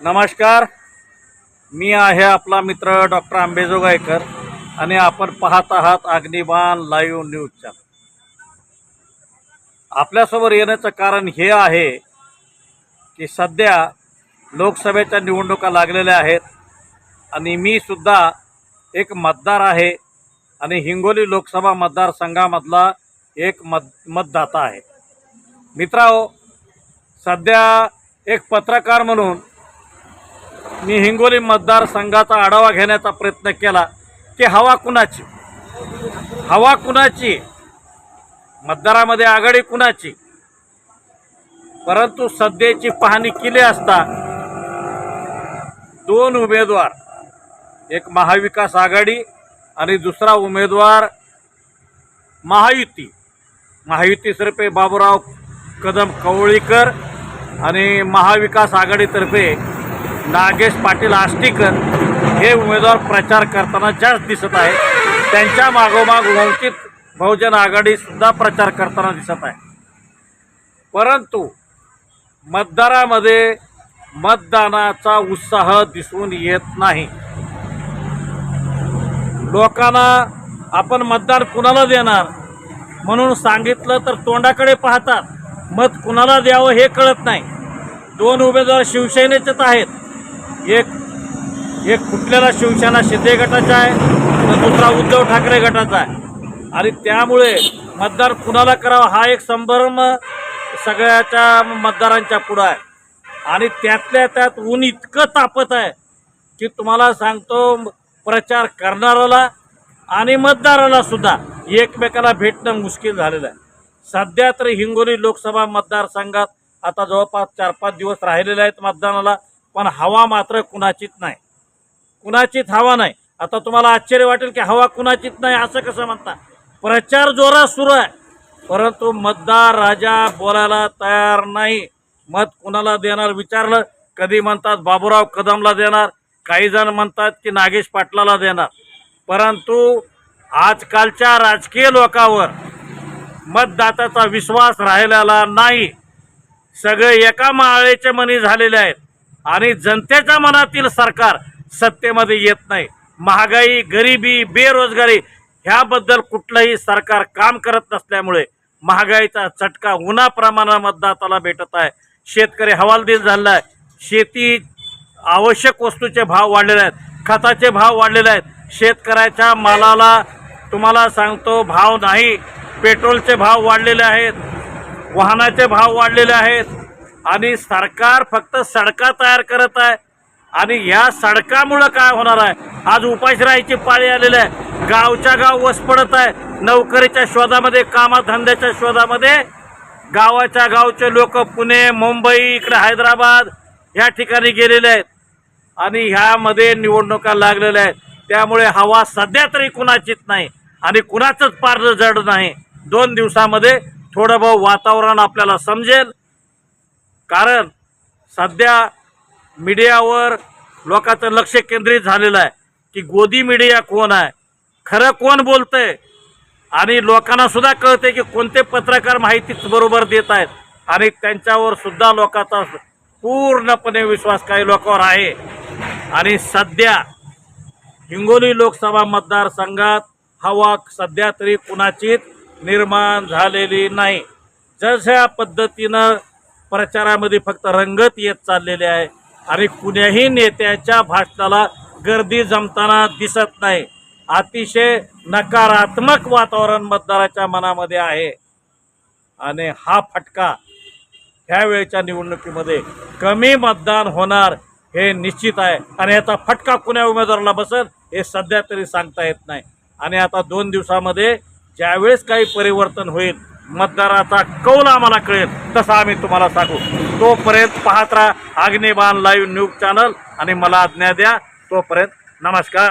नमस्कार. मी आहे आपला मित्र डॉक्टर आंबेजोगाईकर आणि आपण पाहत आहात अग्निबाण लाईव्ह न्यूज चॅनल आपल्यासमोर येण्याचं कारण हे आहे की सध्या लोकसभेच्या निवडणुका लागलेल्या आहेत आणि मी सुद्धा एक मतदार आहे आणि हिंगोली लोकसभा मतदारसंघामधला एक मत मतदाता आहे. मित्राओ सध्या एक पत्रकार म्हणून मी हिंगोली मतदारसंघाचा आढावा घेण्याचा प्रयत्न केला. की हवा कुणाची? हवा कुणाची? मतदारामध्ये आघाडी कुणाची? परंतु सध्याची पाहणी केली असता दोन उमेदवार एक महाविकास आघाडी आणि दुसरा उमेदवार महायुती. महायुतीतर्फे बाबूराव कदम कवळीकर आणि महाविकास आघाडीतर्फे नागेश पाटील आष्टीकर हे उमेदवार प्रचार करताना जास्त दिसत आहे. त्यांच्या मागोमाग वंचित बहुजन आघाडीसुद्धा प्रचार करताना दिसत आहे. परंतु मतदारामध्ये मतदानाचा उत्साह दिसून येत नाही. लोकांना आपण मतदान कुणाला देणार? म्हणून सांगितलं तर तोंडाकडे पाहतात. मत कुणाला द्यावं हे कळत नाही. दोन उमेदवार शिवसेनेचेच आहेत. एक एक फुटलेला शिवसेना शिंदे गटाचा आहे तर दुसरा उद्धव ठाकरे गटाचा आहे. आणि त्यामुळे मतदार कुणाला करावा हा एक संभ्रम सगळ्याच्या मतदारांच्या पुढं आहे. आणि त्यातल्या त्यात ऊन इतकं तापत आहे की तुम्हाला सांगतो प्रचार करणाऱ्याला आणि मतदाराला सुद्धा एकमेकाला भेटणं मुश्किल झालेलं आहे. सध्या तर हिंगोली लोकसभा मतदारसंघात आता जवळपास चार पाच दिवस राहिलेले आहेत मतदानाला. पण हवा मात्र कुणाचीच नाही. कुणाचीच हवा नाही. आता तुम्हाला आश्चर्य वाटेल की हवा कुणाचीच नाही असं कसं म्हणता? प्रचार जोरात सुरू आहे. परंतु मतदार राजा बोलायला तयार नाही. मत कुणाला देणार विचारलं? कधी म्हणतात बाबूराव कदमला देणार? काही जण म्हणतात की नागेश पाटलाला देणार. परंतु आजकालच्या राजकीय लोकावर मतदात्याचा विश्वास राहिलेला नाही. सगळे एका माळेचे मनी झालेले आहेत. आणि जनतेच्या मनातील सरकार सत्तेमध्ये येत नाही. महागाई गरिबी बेरोजगारी ह्याबद्दल कुठलंही सरकार काम करत नसल्यामुळे महागाईचा चटका उन्हा प्रमाणात मतदाताला भेटत आहे. शेतकरी हवालदिल झालेला आहे. शेती आवश्यक वस्तूचे भाव वाढलेले आहेत. खताचे भाव वाढलेले आहेत. शेतकऱ्याच्या मालाला तुम्हाला सांगतो भाव नाही. पेट्रोलचे भाव वाढलेले आहेत. वाहनाचे भाव वाढलेले आहेत. आणि सरकार फक्त सडका तयार करत आहे. आणि ह्या सडकामुळं काय होणार आहे? आज उपासराईची पाळी आलेली आहे. गावच्या गाव वस पडत आहे. नोकरीच्या शोधामध्ये कामाधंद्याच्या शोधामध्ये गावाच्या गावचे लोक पुणे मुंबई इकडे हैदराबाद या ठिकाणी गेलेले आहेत. आणि ह्यामध्ये निवडणुका लागलेल्या आहेत. त्यामुळे हवा सध्या तरी कुणाचीच नाही आणि कुणाचंच पारलं जड नाही. दोन दिवसामध्ये थोडं बहुत वातावरण आपल्याला समजेल. कारण सध्या मीडियावर लोकांचं लक्ष केंद्रित झालेलं आहे की गोदी मीडिया कोण आहे? खरं कोण बोलतंय? आणि लोकांना सुद्धा कळते की कोणते पत्रकार माहिती बरोबर देत आहेत. आणि त्यांच्यावर सुद्धा लोकांचा पूर्णपणे विश्वास काही लोकांवर आहे. आणि सध्या हिंगोली लोकसभा मतदारसंघात हवा सध्या तरी कुणाचीच निर्माण झालेली नाही. जशा पद्धतीनं प्रचारामध्ये फक्त रंगत येत चाललेले आहे. आणि कुण्याही नेत्याच्या भाषणाला गर्दी जमताना दिसत नाही. अतिशय नकारात्मक वातावरण मतदाराच्या मनामध्ये आहे. आणि हा फटका ह्या वेळच्या निवडणुकीमध्ये कमी मतदान होणार हे निश्चित आहे. आणि याचा फटका कुण्या उमेदवाराला बसेल हे सध्या तरी सांगता येत नाही. आणि आता दोन दिवसामध्ये ज्यावेळेस काही परिवर्तन होईल मतदाराचा कौल आम्हाला कळेल तसा आम्ही तुम्हाला सांगू. तोपर्यंत पाहत राहा अग्निबाण लाईव्ह न्यूज चॅनल आणि मला आज्ञा द्या. तोपर्यंत नमस्कार.